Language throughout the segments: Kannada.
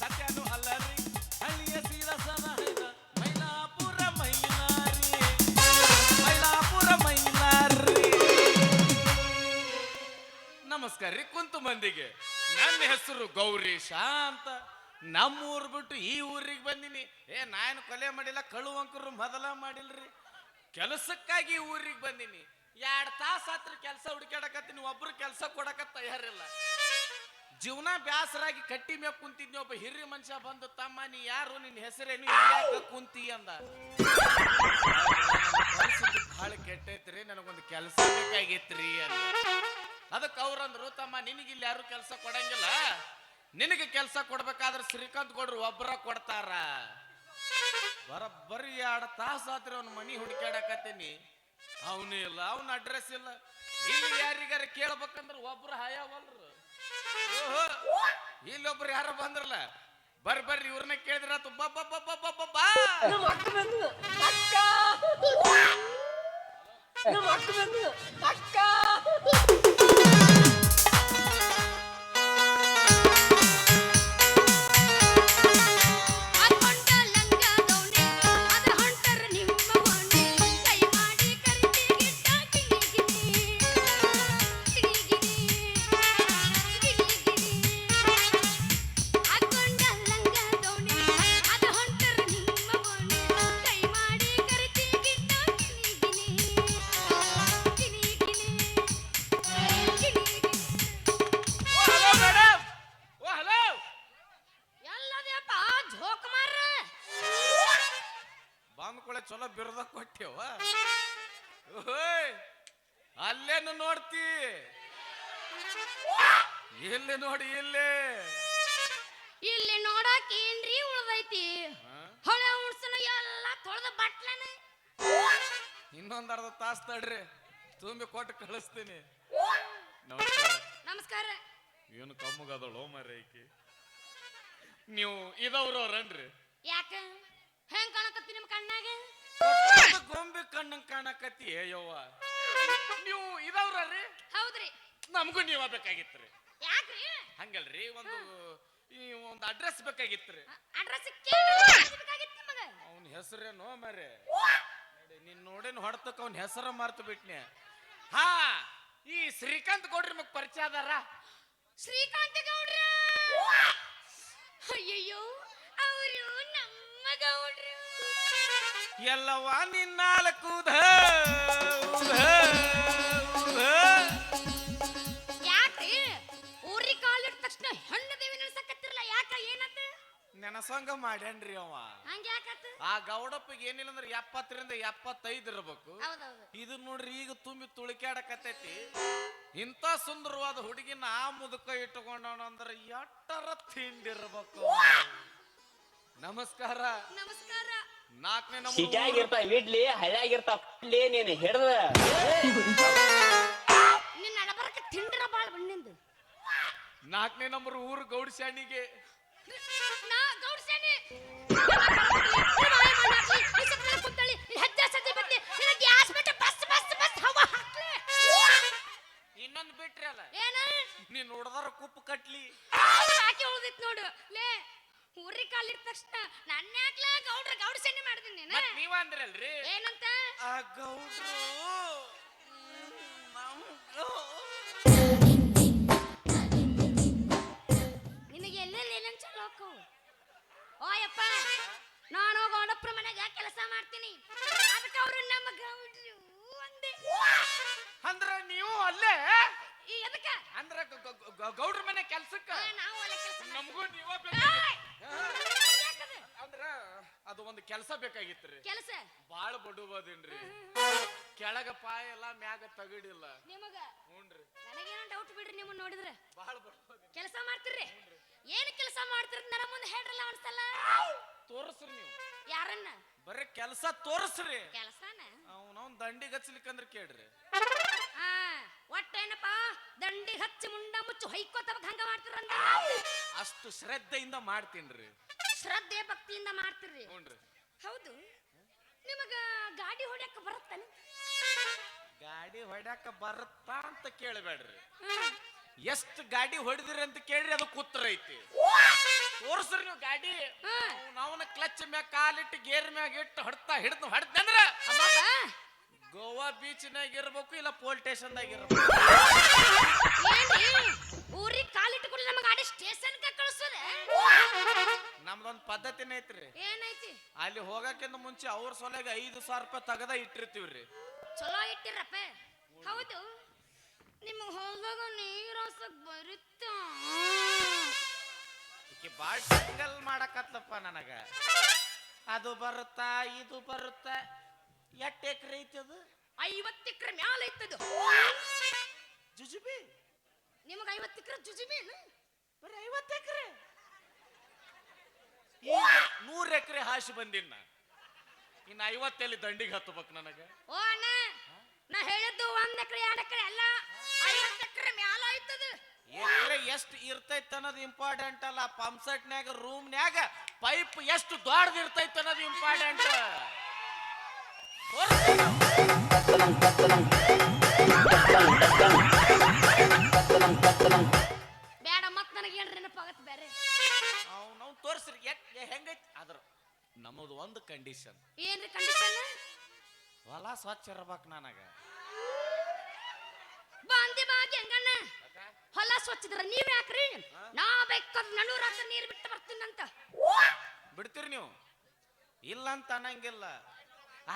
ಸತ್ಯನು ಅಲ್ಲರಿ ಹಳ್ಳಿಯ ಸೀರಸನ ಮೈಲಾಪುರ ಮೈಲಾರಿ ಮೈಲಾಪುರ ಮೈಲಾರಿ ನಮಸ್ಕಾರ ರೀ ಕುಂತು ಮಂದಿಗೆ. ನನ್ನ ಹೆಸರು ಗೌರೀಶ ಅಂತ ನಮ್ಮೂರು ಬಿಟ್ಟು ಈ ಊರಿಗೆ ಬಂದಿನಿ. ಏ ನಾನು ಕೊಲೆ ಮಾಡಿಲ್ಲ ಕಳುವಂಕರು ಮೊದಲ ಮಾಡಿಲ್ರಿ. ಕೆಲಸಕ್ಕಾಗಿ ಊರಿಗೆ ಬಂದಿನಿ. ಎರಡು ತಾಸು ಹತ್ರ ಕೆಲಸ ಹುಡುಕಾಡಕತ್ತೀನಿ ಒಬ್ರು ಕೆಲಸ ಕೊಡಕ ತಯಾರಿಲ್ಲ. ಜೀವನ ಬ್ಯಾಸರಾಗಿ ಕಟ್ಟಿ ಮ್ಯಾಗ ಕುಂತಿದ್ನಿ ಒಬ್ಬ ಹಿರಿಯ ಮನುಷ್ಯ ಬಂದು, ತಮ್ಮ, ನೀ ಯಾರು? ನಿನ್ನ ಹೆಸರೇನು? ಯಾಕ ಕುಂತಿ? ಅಂದ. ಬಹಳ ಕೆಟ್ಟೈತ್ರಿ, ನನಗೊಂದು ಕೆಲಸ ಬೇಕಾಗೈತ್ರಿ, ಅಂದ. ಅದಕ್ಕೆ ಅವ್ರಂದ್ರು ತಮ್ಮ ನಿನಗಿಲ್ಲಿ ಯಾರು ಕೆಲಸ ಕೊಡಂಗಿಲ್ಲ. ನಿನಗೆ ಕೆಲಸ ಕೊಡ್ಬೇಕಾದ್ರೆ ಶ್ರೀಕಾಂತ್ ಗೌಡ್ರು ಒಬ್ಬರ ಕೊಡ್ತಾರ. ಬರಬ್ಬರಿ ಎರಡು ತಾಸು ಆದ್ರೆ ಅವ್ನ ಮನಿ ಹುಡುಕಾಡಕತ್ತೀನಿ ಅವನು ಇಲ್ಲ, ಅವನ ಅಡ್ರೆಸ್ ಇಲ್ಲ. ಇಲ್ಲಿ ಯಾರಿಗಾರ ಕೇಳ್ಬೇಕಂದ್ರೆ ಒಬ್ರು ಹಯಾವಲ್ರು. ಇಲ್ಲೊಬ್ರು ಯಾರ ಬಂದ್ರಲ್ಲ ಬರ್ರಿ ಬರ್ರಿ ಇವ್ರನ್ನ ಕೇಳಿದ್ರ ಬಾ ಬಾ ಬಾ ಬಾ ಬಾ ಬಾ ಬಾ. ನಮ್ಮ ಅಕ್ಕ. ಚಲೋ ಬಿರದ ಕೊಟ್ಟೆವ? ಓಯ್ ಅಲ್ಲೇನು ನೋಡ್ತಿ? ಇಲ್ಲಿ ನೋಡಿ ಇಲ್ಲಿ. ಇಲ್ಲಿ ನೋಡಕ್ ಏನ್ರಿ ಉಳ್ದೈತಿ? ಹೊಳೆ ಉಣ್ಸನ ಎಲ್ಲ ತೊಳೆದ ಬಟ್ಲನ. ಇನ್ನೊಂದ್ ಅರ್ಧ ತಾಸ್ ತಡ್ರಿ ತುಂಬಿ ಕೊಟ್ಟು ಕಳಿಸ್ತೀನಿ. ನಮಸ್ಕಾರ. ನಮಸ್ಕಾರ. ಏನು ಕಮ್ಮಗದಳು ಮರೈಕಿ ನೀವು ಇದವ್ರವ್ರನ್ರಿ? ಯಾಕ? ಹೆಂಗ್ ಕಾಣಕತ್ತಿ ನಿಮ್ ಕಣ್ಣಾಗೆ? ಗೊಂಬೆ ಕಣ್ಣಂಗ್ ಕಾಣಕತ್ತಿ ಯವ್ವ. ನೀವು ಇದವ್ರಿ ಹೌದ್ರಿ. ನಮಗೂ ನೀವ ಬೇಕಾಗಿತ್ರಿ. ಯಾಕ್ರಿ? ಹಂಗಲ್ರಿ ಒಂದು ಈ ಒಂದು ಅಡ್ರೆಸ್ ಬೇಕಾಗಿತ್ರಿ. ಅಡ್ರೆಸ್ ಅವನ ಹೆಸರೇನು ಮರೆ ನಿನ್ ನೋಡೇನು ಹೊಡ್ತಕ್ಕ ಅವ್ನ ಹೆಸರ ಮರ್ತು ಬಿಟ್ನೆ. ಹಾ ಈ ಶ್ರೀಕಾಂತ್ ಗೌಡ್ರಿ ಮಗ್ ಪರಿಚಯ ಅದಾರ? ಶ್ರೀಕಾಂತ್ ಗೌಡ್ರ? ಅಯ್ಯಯ್ಯೋ ಅವರು ನಮ್ಮ ಎಲ್ಲವ ನಿನ್ನಾಲ್ಕು. ಯಾಕ್ರಿ ಊರಿ ಕಾಲಿಟ್ಟ ತಕ್ಷಣ ಹೆಣ್ಣು ದೇವಿ ನೆನಸಕತ್ತಿರಲ್ಲ ಯಾಕ ಏನಂತ? ನೆನಸಂಗ ಮಾಡ್ಯಾನ್ರಿ ಅವ. ಹಂಗ ಯಾಕತ್ತ ಆ ಗೌಡಪ್ಪಗೆ ಏನಿಲ್ಲ ಅಂದ್ರೆ ಎಪ್ಪತ್ತರಿಂದ ಎಪ್ಪತ್ತೈದು ಇರ್ಬೇಕು. ಹೌದೌದು. ಇದು ನೋಡ್ರಿ ಈಗ ತುಂಬಿ ತುಳಿಕಾಡಕತ್ತೈತಿ ಇಂಥ ಸುಂದರವಾದ ಹುಡುಗಿನ ಆ ಮುದುಕ ಇಟ್ಟುಕೊಂಡವನ ಅಂದ್ರೆ ಎಟ್ಟರ ತಿಂಡಿರ್ಬೇಕು ನಮಸ್ಕಾರ. ನಮಸ್ಕಾರ. ನಾಲ್ಕನೇ ಸಿಟಿಯಾಗಿರ್ತಾವ ಇಡ್ಲಿ ಹಳ್ಳಿಯಾಗಿರ್ತಾವ ಇಡ್ಲಿ ನೀನ್ ಹಿಡ್ದ. ನಿನ್ನ ನಡಬರಕ ತಿಂಡ್ರ ಬಾಳ ಬಣ್ಣಿಂದು ನಾಲ್ಕನೇ ನಂಬರ್ ಊರು ಗೌಡ್ಸ್ಯಾಣಿಗೆ. ನಾ ಗೌಡ್ಸೇನೆ ಬೇಕಾಗಿತ್ರಿ ಕೆಲಸ. ಬಾಳ ಬಡುಬೋದೇನ್ರಿ? ಕೆಳಗ ಪಾಯ ಎಲ್ಲ ಮ್ಯಾಗ ತಗಡಿಲ್ಲ. ನಿಮಗ? ಹ್ಞೂನ್ರಿ ನನಗೇನೋ ಡೌಟ್ ಬಿಡ್ರಿ ನಿಮ್ಮನ್ನ ನೋಡಿದ್ರೆ. ಬಾಳ ಬಡುವದಿ ಕೆಲಸ ಮಾಡ್ತೀರಿ ಏನ್ ಕೆಲಸ ಮಾಡ್ತೀರಿ ನನ್ನ ಮುಂದೆ ಹೇಳ್ರಲ್ಲ ಒಂದ್ಸಲ ತೋರಿಸ್ರಿ ನೀವು. ಯಾರನ್ನ? ಬರೀ ಕೆಲಸ ತೋರಿಸ್ರಿ. ಕೆಲಸನ? ಅವನವ್ನ ದಂಡಿಗೆ ಹಚ್ಲಿಕ್ಕಂದ್ರ ಕೇಳ್ರಿ. ಹಾ ಒಟ್ಟೇನಪ್ಪ ದಂಡಿ ಹಚ್ಚಿ ಮುಂಡ ಮುಚ್ಚು ಹೊಯ್ಕೋತ ಹಂಗ ಮಾಡ್ತೀರಂತ ಅಷ್ಟು ಶ್ರದ್ಧೆಯಿಂದ ಮಾಡ್ತೀನ್ರಿ. ಶ್ರದ್ಧೆ ಭಕ್ತಿಯಿಂದ ಮಾಡ್ತೀರಿ ಹ್ಞೂನ್ರಿ ಹೌದು. ನಿಮಗ ಗಾಡಿ ಹೊಡ್ಯಕ ಬರುತ್ತಾನೆ? ಗಾಡಿ ಹೊಡ್ಯಾಕ ಬರುತ್ತಾ ಅಂತ ಕೇಳಬೇಡ್ರಿ. ಎಷ್ಟು ಗಾಡಿ ಹೊಡೆದಿರಿ ಅಂತ ಕೇಳ್ರಿ ಅದು ಕೂತ್ರ ಐತಿ. ತೋರ್ಸ್ರಿ ನೀವು ಗಾಡಿ. ನಾವನ ಕ್ಲಚ್ ಮ್ಯಾಗ ಕಾಲಿಟ್ಟು ಗೇರ್ ಮ್ಯಾಗ ಇಟ್ಟು ಹೊಡ್ತಾ ಹಿಡ್ದು ಹೊಡ್ದಂದ್ರ ಗೋವಾ ಬೀಚ್ನಾಗ ಇರ್ಬೇಕು ಇಲ್ಲ ಪೋಲ್ ಸ್ಟೇಷನ್ದಾಗ ಇರ್ಬೇಕು? ಊರಿಗೆ ಕಾಲಿಟ್ಟು ಕೂಡ ನಮ್ಮ ಗಾಡಿ ಸ್ಟೇಷನ್ಗೆ ಕಳಿಸೋದೆ? ನಮ್ದೊಂದ್ ಪದ್ಧತಿನೇ ಐತ್ರಿ. ಏನೈತಿ? ಅಲ್ಲಿ ಹೋಗಕ್ಕಿಂತ ಮುಂಚೆ ಅವ್ರ ಸೊಲೆಗೆ ಐದು ಸಾವಿರ ರೂಪಾಯಿ ತಗದ ಇಟ್ಟಿರ್ತೀವ್ರಿ. ಚಲೋ ಇಟ್ಟಿರಪ್ಪ. ಹೌದು. ನಿಮಗೆ ಹೋದಾಗ ನೀರು ಬರುತ್ತೆ? ಈಕಿ ಬಾಳ್ ಸಿಂಗಲ್ ಮಾಡಕತ್ಲಪ್ಪ ನನಗ. ಅದು ಬರುತ್ತಾ ಇದು ಬರುತ್ತಾ. ಎಟ್ ಎಕರೆ ಐತಿ ಅದು? ಐವತ್ತು ಎಕರೆ ಮ್ಯಾಲ ಐತದು ಜುಜುಬಿ. ನಿಮಗೆ ಐವತ್ತು ಎಕರೆ ಜುಜುಬಿ ಬರೀ ಐವತ್ತು ಎಕರೆ. ನೂರ್ ಎಕರೆ ಹಾಸಿ ಬಂದಿನ ನಾ. ಇನ್ನು ಐವತ್ತೆಲ್ಲಿ ದಂಡಿಗೆ ಹತ್ತಬೇಕು ನನಗೆ. ಓ ಅಣ್ಣ ನಾ ಹೇಳಿದ್ದು ಒಂದ್ ಎಕರೆ ಎರಡು ಎಕರೆ ಅಲ್ಲ. ಐವತ್ತು ಎಕರೆ ಮ್ಯಾಲ ಆಯ್ತದ. ಎಕರೆ ಎಷ್ಟು ಇರ್ತೈತೆ ಅನ್ನೋದು ಇಂಪಾರ್ಟೆಂಟ್ ಅಲ್ಲ. ಪಂಪ್ಸೆಟ್ನ್ಯಾಗ ರೂಮ್ನ್ಯಾಗ ಪೈಪ್ ಎಷ್ಟು ದೊಡ್ಡದು ಇರ್ತೈತೆ ಅನ್ನೋದು ಇಂಪಾರ್ಟೆಂಟ್ ನಮ್ಮದು ಒಂದು ಕಂಡೀಷನ್ ಏನ್ರಿ ಕಂಡೀಷನ್ ಹೊಲ ಸ್ವಚ್ಛ ಇರ್ಬೇಕು ನನಗ. ಬಾಂದಿ ಬಾಗಿ ಹಂಗಣ್ಣ. ಹೊಲ ಸ್ವಚ್ಛದ್ರ ನೀವ್ ಯಾಕ್ರಿ? ನಾ ಬೇಕಾದ್ ನಡು ರಾತ್ರಿ ನೀರ್ ಬಿಟ್ಟು ಬರ್ತೀನಂತ. ಬಿಡ್ತೀರಿ ನೀವು? ಇಲ್ಲ ಅಂತ ಅನ್ನಂಗಿಲ್ಲ.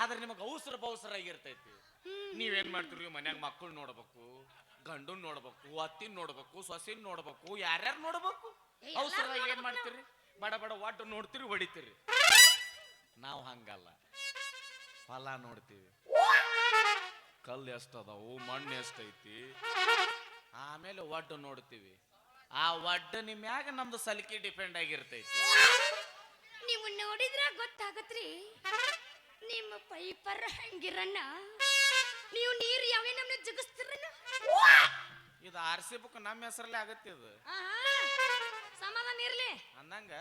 ಆದ್ರೆ ನಿಮಗೆ ಅವಸರ ಬೌಸರ ಆಗಿರ್ತೈತಿ. ನೀವೇನ್ ಮಾಡ್ತೀರಿ? ಮನ್ಯಾಗ ಮಕ್ಕಳು ನೋಡ್ಬೇಕು ಗಂಡನ್ ನೋಡ್ಬೇಕು ಅತ್ತಿನ ನೋಡ್ಬೇಕು ಸೊಸಿನ ನೋಡ್ಬೇಕು ಯಾರ್ಯಾರು ನೋಡ್ಬೇಕು? ಅವಸರ ಏನ್ ಮಾಡ್ತೀರಿ? ಬಡ ಬಡ ಒಟ್ಟು ನೋಡ್ತೀರಿ ಹೊಡಿತೀರಿ. ನಾವು ಹಂಗಲ್ಲ. ಫಲ ನೋಡ್ತೀವಿ. ಕಲ್ಲು ಎಷ್ಟದಾವು ಮಣ್ಣು ಎಷ್ಟೈತಿ? ಆಮೇಲೆ ಒಡ್ಡು ನೋಡ್ತೀವಿ. ಆ ವಡ್ಡ ನಿಮ್ಯಾಗ ನಮ್ದು ಸಲಿಕೆ ಡಿಪೆಂಡ್ ಆಗಿರ್ತೈತಿ. ನೀವು ನೋಡಿದ್ರ ಗೊತ್ತಾಗತ್ರಿ? ನಿಮ್ಮ ಪೈಪರ್ ಹಂಗಿರನ್ನ ನೀವು ನೀರು ಯಾವೇ ನಮ್ನ ಜಗಸ್ತಿರ ಇದು ಆರ್ ಸಿ ಬುಕ್ ನಮ್ಮ ಹೆಸರಲ್ಲೇ ಆಗತ್ತೆ ಇದು. ಸಮಾಧಾನ ಇರ್ಲಿ. ಅಂದಂಗ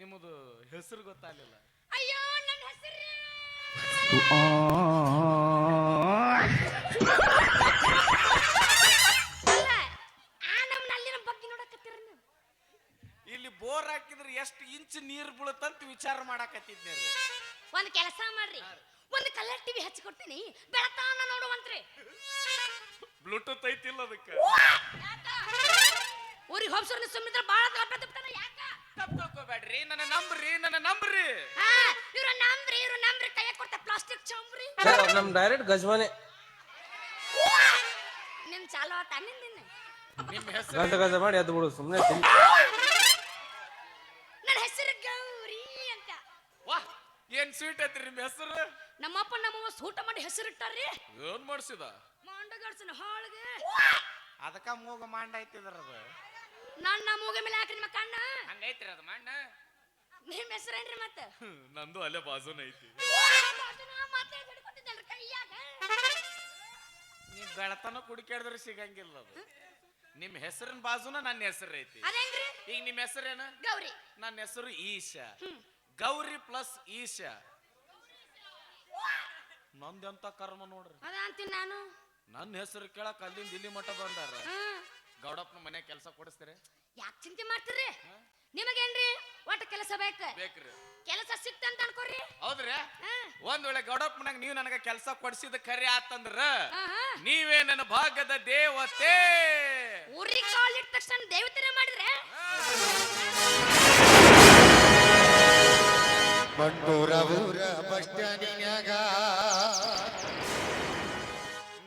ನಿಮ್ಮದು ಹೆಸರು ಗೊತ್ತಾಗಲಿಲ್ಲ. ಅಯ್ಯೋ ನನ್ನ ಹೆಸರು ಅಲ್ಲ ಆ ನಮ್ಮ ಅಲ್ಲಿನ ಬಗ್ಗೆ ನೋಡಕತ್ತೀರ ನೀವು? ಇಲ್ಲಿ ಬೋರ್ ಹಾಕಿದ್ರೆ ಎಷ್ಟು ಇಂಚ್ ನೀರ್ ಬೀಳುತ್ತಂತ ವಿಚಾರ ಮಾಡಾಕತ್ತಿದ್ದೆ ರೀ ಒಂದ್ ಕೆಲಸ ಮಾಡ್ರಿ. ಒಂದು ಕಲರ್ ಟಿವಿ ಹಚ್ಚಿ ಕೊಡ್ತೀನಿ. ಬೆಳತಾನ ನೋಡುವಂತ್ರಿ. ಬ್ಲೂಟೂತ್ ಐತಿಲ್ಲ ಅದಕ್ಕೆ. ಊರಿಗೆ ಹೋಗ್ಸೋರ್ ಸುಮ್ಮಿದ್ರ ಬಾಳ ತಪ್ಪಿರ್ತಾನ ಯಾಕ ತಪ್ಪು ತಗೋಬೇಡ್ರಿ ನನ್ನ ನಂಬ್ರಿ ನನ್ನ ನಂಬ್ರಿ. ಹಾ ಇವ್ರ ನಂಬ್ರಿ ಇವ್ರ ನಂಬ್ರಿ ಕೈ ಕೊಡ್ತ ಪ್ಲಾಸ್ಟಿಕ್ ಚಂಬ್ರಿ ನಮ್ ಡೈರೆಕ್ಟ್ ಗಜ್ಮನೆ ನಿಮ್ಮ ಚಾಲು ಆತ ನಿಂದಿನ ನಿನ್ನ ನಿಮ್ಮ ಹೆಸರು ಗಜ ಗಜ ಮಾಡಿ ಎದ್ದು ಬಿಡು ಸುಮ್ಮನೆ ನನ್ನ ಹೆಸರು ಗೌರಿ ಅಂತ. ವಾ ಏನ್ ಸ್ವೀಟ್ ಐತ್ರಿ ನಿಮ್ಮ ಹೆಸರು? ನಮ್ಮಪ್ಪ ನಮ್ಮವ್ವ ಸೂಟ ಮಾಡಿ ಹೆಸರು ಇಟ್ಟಾರ್ರಿ. ಏನ್ ಮಾಡ್ಸಿದ? ಮಾಂಡಗಾಡ್ಸನ ಹಾಳ್ಗೆ. ಅದಕ್ಕ ಮೂಗ ಮಾಂಡ ಐತಿದ್ರ ಅದು ನನ್ನ ಮೂಗ ಮೇಲೆ ಹಾಕ್ರಿ ನಿಮ್ಮ ಕಣ್ಣ. ಹಂಗೈತ್ರಿ ಅದು ಮಣ್ಣ. ನಿಮ್ಮ ಹೆಸರೇನ್ರಿ ಮತ್ತ? ನಂದು ಅಲ್ಲೇ ಬಾಜುನ ಐತಿ. ನೀವ್ ಬೆಳತನ ಕುಡಿಕಾಡಿದ್ರೆ ಸಿಗಂಗಿಲ್ಲ ಅದು. ನಿಮ್ಮ ಹೆಸರಿನ ಬಾಜುನ ನನ್ನ ಹೆಸರು ಐತಿ. ಈಗ ನಿಮ್ಮ ಹೆಸರೇನು? ಗೌರಿ. ನನ್ನ ಹೆಸರು ಈಶಾ. ಗೌರಿ ಪ್ಲಸ್ ಈಶಾ. ನಂದೆಂತ ಕರ್ಮ ನೋಡ್ರಿ. ಅದ ಅಂತೀನಿ ನಾನು. ನನ್ನ ಹೆಸರು ಕೇಳಕ್ ಅಲ್ಲಿಂದ ಇಲ್ಲಿ ಮಠ ಬಂದಾರ. ಗೌಡಪ್ಪನ ಮನೆ ಕೆಲಸ ಕೊಡಿಸ್ತೀರಿ? ಯಾಕೆ ಚಿಂತೆ ಮಾಡ್ತೀರಿ ನಿಮಗೇನ್ರಿ ಒಟ್ಟು ಕೆಲಸ ಬೇಕು? ಬೇಕ್ರಿ. ಕೆಲಸ ಸಿಕ್ತಂತ ಅನ್ಕೋರಿ. ಹೌದ್ರಿ. ಒಂದ್ ವೇಳೆ ಗೌಡಪ್ಪನಾಗ ನೀವು ನನಗ ಕೆಲಸ ಕೊಡಿಸಿದ ಕರೆ ಆತಂದ್ರ. ನೀವೇ ನನ್ನ ಭಾಗದ ದೇವತೆ. ಊರಿಗೆ ಕಾಲ್ ಇಟ್ಟ ತಕ್ಷಣ ದೇವತೆನ ಮಾಡಿದ್ರೆ? ಬಂಡೂರ ಊರ ಬಸ್ ಸ್ಟ್ಯಾಂಡಿನ್ಯಾಗ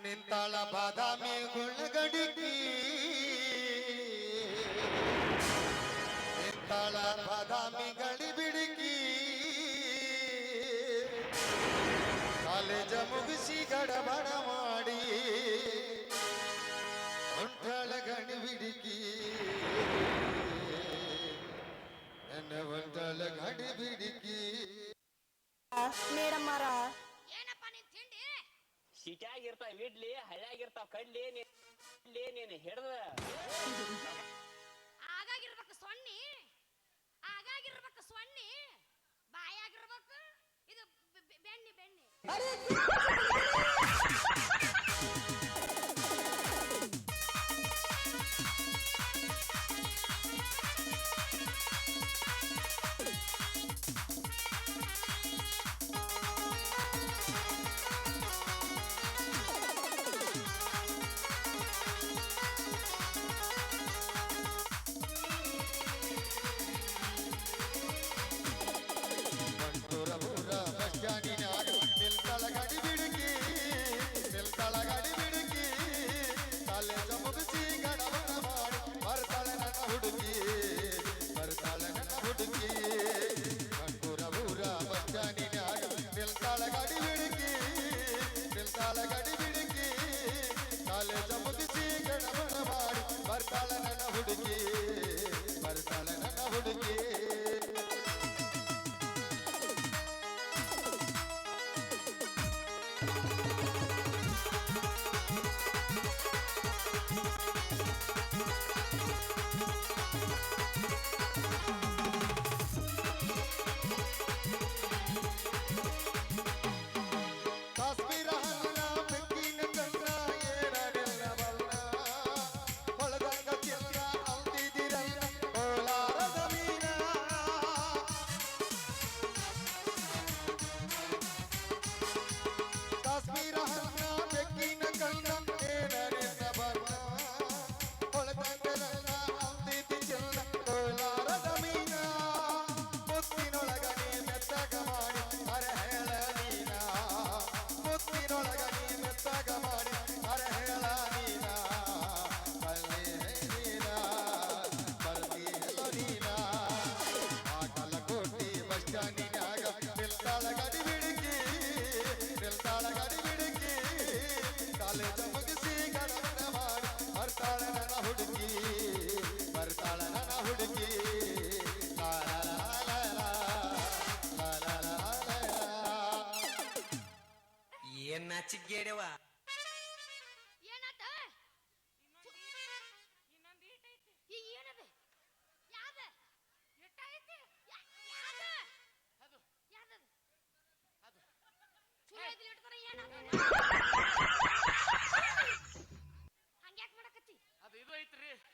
ನಿಂತಾಳ ಬಾದಾಮಿ ಗಡಬಡ ಮಾಡಿ ಹೊಂಟಾಳ ಗಣಿ ಬಿಡಿಕಿ ನನ್ನ ಹೊಂಟಾಳ ಗಡಿ ಮೇಡಮ್ ಮಾರ ಏನಪ್ಪ ನಿನ್ ತಿಂಡಿ? ಸಿಟಿಯಾಗಿರ್ತಾವ ಇಡ್ಲಿ ಹಳ್ಳಿಯಾಗಿರ್ತಾವ ಕಡ್ಲಿ ನೀನ್ ಇಡ್ಲಿ ನೀನ್ ಹಿಡ್ದ. ಆಗಾಗಿರ್ಬೇಕು ಸೊನ್ನಿ. ಆಗಾಗಿರ್ಬೇಕು ಸೊನ್ನಿ. ಬಾಯಾಗಿರ್ಬೇಕು. ಇದು ಬೆಣ್ಣಿ ಬೆಣ್ಣಿ. Thank you.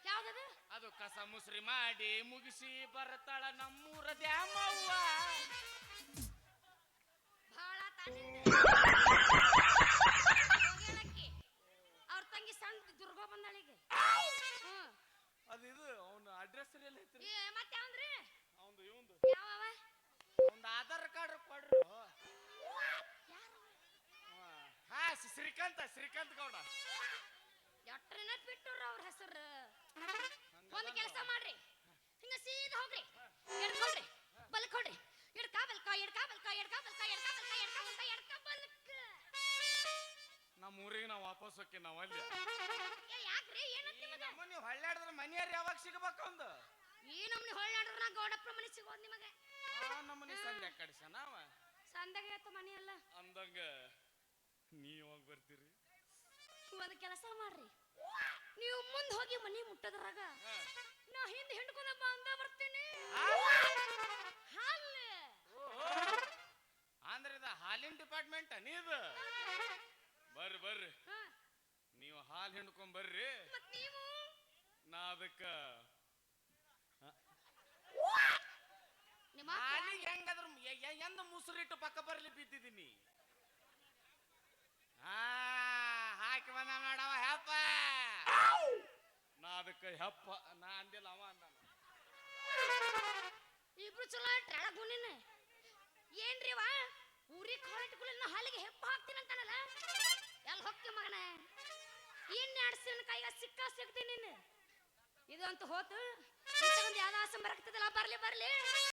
ಯಾವ್ದದ? ಅದು. ಕಸ ಮುಸ್ರಿ ಮಾಡಿ ಮುಗಿಸಿ ಬರ್ತಾಳ ನಮ್ಮೂರ ದ್ಯಾಮವ್ವ. ಭಾಳ ಅದು ಇದು ಅವನ ಅಡ್ರೆಸ್ ಎಲ್ಲಿ ಐತ್ರಿ. ಏ ಮತ್ತೆ ಯಾವಂದ್ರಿ? ಅವಂದು ಇವಂದು. ಯಾವವ? ಒಂದು ಆಧಾರ್ ಕಾರ್ಡ್ ಕೊಡ್ರಿ. ಹಾ ಶ್ರೀ- ಶ್ರೀಕಾಂತ ಶ್ರೀಕಾಂತ್ ಗೌಡ. ಎಟ್ರನ ಬಿಟ್ಟವ್ರ ಅವ್ರ ಹೆಸರು? ಒಂದು ಕೆಲಸ ಮಾಡ್ರಿ. ಹಿಂಗ ಸೀದಾ ಹೋಗ್ರಿ. ಎಡ್ಕೊಳ್ರಿ ಬಲ್ಕ್ ಹೊಡ್ರಿ ಎಡ್ಕ ಬಲ್ಕ ಎಡ್ಕ ಬಲ್ಕ ಎಡ್ಕ ಬಲ್ಕ ಎಡ್ಕ ಬಲ್ಕ ಎಡ್ಕ ಬಲ್ಕ ಎಡ್ಕ ಬಲ್ಕ. ನಮ್ಮ ಊರಿಗೆ ನಾವು ವಾಪಸ್ ಹೋಗಿ ನಾವು ಅಲ್ಲಿ. ಏ ಹೊಳ್ಳಾಡಿದ್ರ ಮನೆಯವ್ರ ನೀವು ಹಳ್ಳಾಡಿದ್ರೆ ಮನೆಯವ್ರು ಯಾವಾಗ ಸಿಗಬೇಕು ಒಂದು ಈ ನಮ್ನಿ ಹೊಳ್ಳಾಡಿದ್ರ ನಾ ಗೌಡಪ್ಪ ಮನೆ ಸಿಗೋದ್ ನಿಮಗೆ. ಆ ನಮ್ಮನೆ ಸಂಜೆ ಕಡಿಸನ ಅವ. ಸಂದಾಗ ಹೇಳ್ತ ಮನೆ ಅಲ್ಲ ಅಂದಂಗ ನೀ ಯಾವಾಗ ಬರ್ತೀರಿ? ಒಂದು ಕೆಲಸ ಮಾಡ್ರಿ. ನೀವು ಮುಂದೆ ಹೋಗಿ ಮನೆ ಮುಟ್ಟದ್ರಾಗ ನಾ ಹಿಂದೆ ಹಿಂಡ್ಕೊಂಡ ಬಂದ ಬರ್ತೀನಿ. ಹಲ್ಲ ಅಂದ್ರೆ ಇದ ಹಾಲಿನ ಡಿಪಾರ್ಟ್ಮೆಂಟ್ ನೀದು? ಬರ್ರಿ ಬರ್ರಿ. ನೀವು ಹಾಲು ಹಿಂಡ್ಕೊಂಡ್ ಬರ್ರಿ. ನಾ ಅದಕ್ಕ ನಿಮ್ಮ ಅಪ್ಪ ಹಾಲಿಗೆ ಹೆಂಗಾದ್ರ ಎಂದ ಮುಸುರಿಟ್ಟು ಪಕ್ಕ ಬರ್ಲಿ ಬಿದ್ದಿದ್ದೀನಿ. ಆ ಹಾಕಿ ಬಂದ ಮಾಡವ ಹೆಪ್ಪ. ನಾ ಅದಕ್ಕೆ ಹೆಪ್ಪ ನಾ ಅಂದಿಲ್ಲ ಅವ ಅಂದ ಇಬ್ರು ಚಲೋ ಟ್ರಾಳ ಗುಣಿನ ಏನ್ರಿ ವಾ ಊರಿ ನಾ ಹಾಲಿಗೆ ಹೆಪ್ಪ ಹಾಕ್ತೀನಿ ಅಂತಾನಲ್ಲ? ಎಲ್ಲಿ ಹೋಗ್ತಿ ಮಗನ? ಏನ್ ಆಡ್ಸಿನ ಕೈಗ ಸಿಕ್ಕ ಸಿಗ್ತೀನಿ ನೀನು ಇದು ಅಂತ ಹೋತು? ಯಾವ್ದು ಆಸಂ ಬರಕ್ತದಲ್ಲ? ಬರ್ಲಿ ಬರ್ಲಿ.